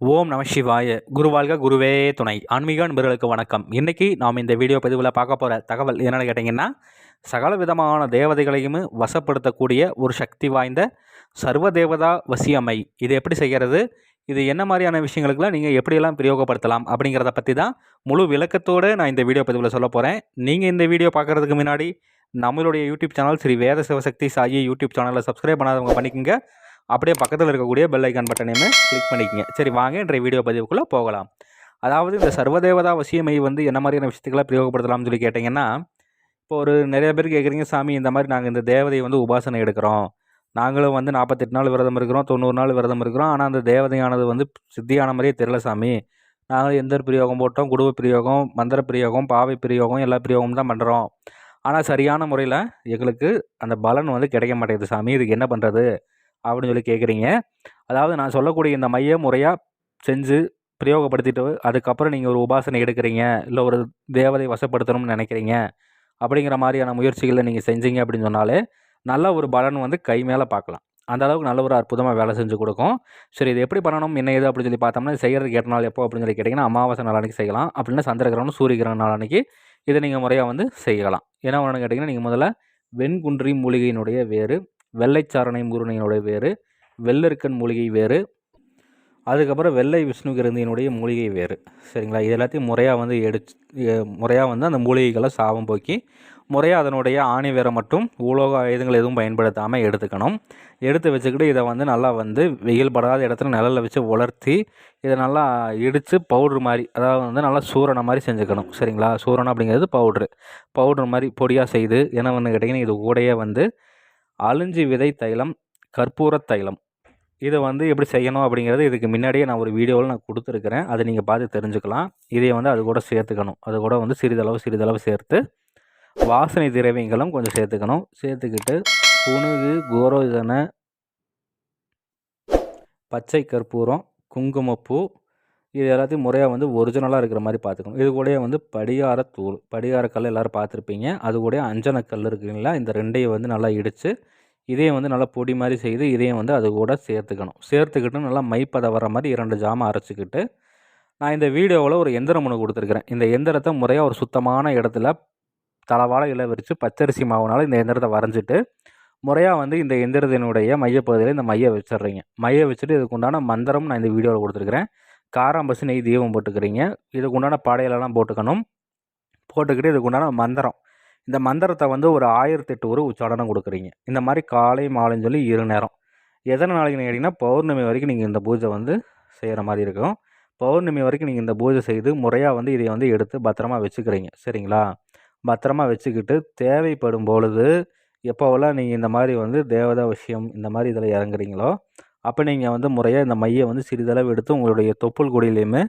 ஓம் நம சிவாய. குருவாழ்க குருவே துணை. ஆன்மீக நண்பர்களுக்கு வணக்கம். இன்றைக்கி நாம் இந்த வீடியோ பதிவில் பார்க்க போகிற தகவல் என்னென்னு கேட்டிங்கன்னா சகல விதமான தேவதைகளையும் வசப்படுத்தக்கூடிய ஒரு சக்தி வாய்ந்த சர்வ தேவதா வசியமை இது எப்படி செய்கிறது? இது என்ன மாதிரியான விஷயங்களுக்குலாம் நீங்கள் எப்படியெல்லாம் பிரயோகப்படுத்தலாம் அப்படிங்கிறத பற்றி தான் முழு விளக்கத்தோடு நான் இந்த வீடியோ பதிவில் சொல்ல போகிறேன் நீங்கள் இந்த வீடியோ பார்க்குறதுக்கு முன்னாடி நம்மளுடைய YouTube channel Sri Veda Sivasakthi Sai YouTube சேனலில் சப்ஸ்கிரைப் பண்ணாதவங்க பண்ணிக்கோங்க. அப்படியே பக்கத்தில் இருக்கக்கூடிய பெல் ஐக்கான் பட்டனையுமே கிளிக் பண்ணிக்கங்க. சரி வாங்க இன்றைய வீடியோ பதிவுக்குள்ளே போகலாம். அதாவது இந்த சர்வதேவதா வசியமை வந்து என்ன மாதிரியான விஷயத்துக்களை பிரயோகப்படுத்தலாம்னு சொல்லி கேட்டிங்கன்னா இப்போ ஒரு நிறைய பேர் கேட்குறீங்க சாமி இந்த மாதிரி நாங்கள் இந்த தேவதையை வந்து உபாசனை எடுக்கிறோம். நாங்களும் வந்து நாற்பத்தெட்டு நாள் விரதம் இருக்கிறோம் தொண்ணூறு நாள் விரதம் இருக்கிறோம். ஆனால் அந்த தேவதையானது வந்து சித்தியான மாதிரியே தெரில சாமி. நாங்கள் எந்த பிரயோகம் போட்டோம்? குடும்ப பிரயோகம் மந்திர பிரயோகம் பாவை பிரயோகம் எல்லா பிரயோகமும் தான் பண்ணுறோம் ஆனால் சரியான முறையில் எங்களுக்கு அந்த பலன் வந்து கிடைக்க மாட்டேங்குது சாமி. இதுக்கு என்ன பண்ணுறது அப்படின்னு சொல்லி கேட்குறீங்க. அதாவது நான் சொல்லக்கூடிய இந்த மைய முறையாக செஞ்சு பிரயோகப்படுத்திட்டு அதுக்கப்புறம் நீங்கள் ஒரு உபாசனை எடுக்கிறீங்க. இல்லை ஒரு தேவதை வசப்படுத்தணும்னு நினைக்கிறீங்க. அப்படிங்கிற மாதிரியான முயற்சிகளை நீங்கள் செஞ்சீங்க அப்படின்னு சொன்னாலே நல்ல ஒரு பலன் வந்து கை மேலே பார்க்கலாம். அந்த அளவுக்கு நல்ல ஒரு அற்புதமாக வேலை செஞ்சு கொடுக்கும். சரி இது எப்படி பண்ணணும்? என்ன இது அப்படின்னு சொல்லி பார்த்தோம்னா செய்கிறதுக்கு எட்டு நாள் எப்போ? அப்படின்னு சொல்லி கேட்டிங்கன்னா அமாவாசை நாளானிக்கு செய்யலாம். அப்படின்னா சந்திரகிரகணம் சூரியகிரகணம் நாளானிக்கு இதை நீங்கள் முறையாக வந்து செய்யலாம். என்ன ஒன்று கேட்டிங்கன்னா நீங்கள் முதல்ல வெண்குன்றி மூலிகையினுடைய வேறு வெள்ளைச்சாரணை முருகனையினுடைய வேறு வெள்ளருக்கன் மூலிகை வேறு அதுக்கப்புறம் வெள்ளை விஷ்ணு கிருந்தியினுடைய மூலிகை வேறு. சரிங்களா? இது எல்லாத்தையும் முறையாக வந்து எடுத்து முறையாக வந்து அந்த மூலிகைகளை சாபம் போக்கி முறையாக அதனுடைய ஆணி வேற மட்டும் உலோக ஆயுதங்கள் எதுவும் பயன்படுத்தாமல் எடுத்துக்கணும். எடுத்து வச்சுக்கிட்டு இதை வந்து நல்லா வந்து வெயில் படாத இடத்துல நிழலில் வச்சு உலர்த்தி இதை நல்லா இடித்து பவுட்ரு மாதிரி அதாவது வந்து நல்லா சூரணை மாதிரி செஞ்சுக்கணும். சரிங்களா? சூரணம் அப்படிங்கிறது பவுட்ரு. பவுட்ரு மாதிரி பொடியாக செய்து என்ன ஒன்று கேட்டிங்கன்னா இது கூடையே வந்து அழிஞ்சி விதை தைலம் கற்பூர தைலம். இதை வந்து எப்படி செய்யணும் அப்படிங்கிறது இதுக்கு முன்னாடியே நான் ஒரு வீடியோவில் நான் கொடுத்துருக்குறேன். அதை நீங்கள் பார்த்து தெரிஞ்சுக்கலாம். இதை வந்து அது கூட சேர்த்துக்கணும். அது கூட வந்து சிறிதளவு சிறிதளவு சேர்த்து வாசனை திரவியங்களும் கொஞ்சம் சேர்த்துக்கணும். சேர்த்துக்கிட்டு புணுகு கோரோஜன பச்சை கற்பூரம் குங்குமப்பூ இது எல்லாத்தையும் முறையாக வந்து ஒரிஜினலாக இருக்கிற மாதிரி பார்த்துக்கணும். இது கூடயே வந்து படிகார தூள் படிகார கல் எல்லோரும் பார்த்துருப்பீங்க. அது கூட அஞ்சனக்கல் இருக்குங்களா இந்த ரெண்டையும் வந்து நல்லா இடித்து இதையும் வந்து நல்லா பொடி மாதிரி செய்து இதையும் வந்து அது கூட சேர்த்துக்கணும். சேர்த்துக்கிட்டு நல்லா மைப்பதை வர மாதிரி இரண்டு ஜாமான் அரைச்சிக்கிட்டு நான் இந்த வீடியோவில் ஒரு எந்திரம் ஒன்று கொடுத்துருக்குறேன். இந்த எந்திரத்தை முறையாக ஒரு சுத்தமான இடத்துல தளவால் இலை விரித்து பச்சரிசி மாவுனால் இந்த எந்திரத்தை வரைஞ்சிட்டு முறையாக வந்து இந்த எந்திரத்தினுடைய மையப்பகுதியில் இந்த மைய வச்சிடுறீங்க. மைய வச்சுட்டு இதுக்குண்டான மந்திரம் நான் இந்த வீடியோவில் கொடுத்துருக்குறேன். காராம்பசு நெய் தீபம் போட்டுக்கிறீங்க. இதுக்கு உண்டான பாடையிலலாம் போட்டுக்கணும். போட்டுக்கிட்டு இதுக்கு உண்டான மந்திரம். இந்த மந்திரத்தை வந்து ஒரு ஆயிரத்தி எட்டு ஒரு உச்சாடனம் கொடுக்குறீங்க. இந்த மாதிரி காலை மாலைன்னு சொல்லி இரு நேரம். எத்தனை நாளைக்கு கேட்டிங்கன்னா பௌர்ணமி வரைக்கும் நீங்கள் இந்த பூஜை வந்து செய்கிற மாதிரி இருக்கும். பௌர்ணமி வரைக்கும் நீங்கள் இந்த பூஜை செய்து முறையாக வந்து இதை வந்து எடுத்து பத்திரமா வச்சுக்கிறீங்க. சரிங்களா? பத்திரமா வச்சுக்கிட்டு தேவைப்படும் பொழுது எப்போவெல்லாம் நீங்கள் இந்த மாதிரி வந்து தேவதா விஷயம் இந்த மாதிரி இதில் இறங்குறீங்களோ அப்போ நீங்கள் வந்து முறையாக இந்த மையை வந்து சிறிதளவு எடுத்து உங்களுடைய தொப்புள் கொடியிலையுமே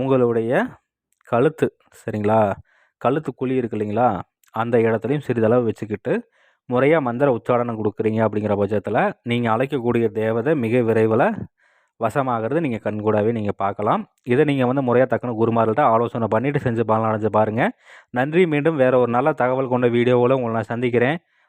உங்களுடைய கழுத்து சரிங்களா? கழுத்து குழி இருக்கு இல்லைங்களா? அந்த இடத்துலையும் சிறிதளவு வச்சுக்கிட்டு முறையாக மந்திர உச்சாரணம் கொடுக்குறீங்க அப்படிங்கிற பட்சத்தில் நீங்கள் அழைக்கக்கூடிய தேவதை மிக விரைவில் வசமாகிறது நீங்கள் கண்கூடாவே நீங்கள் பார்க்கலாம். இதை நீங்கள் வந்து முறையாக தக்கன குருமார்கள்ட்ட ஆலோசனை பண்ணிவிட்டு செஞ்சு பலனடைஞ்சு பாருங்கள் நன்றி மீண்டும் வேறு ஒரு நல்ல தகவல் கொண்ட வீடியோவில் உங்களை நான் சந்திக்கிறேன்.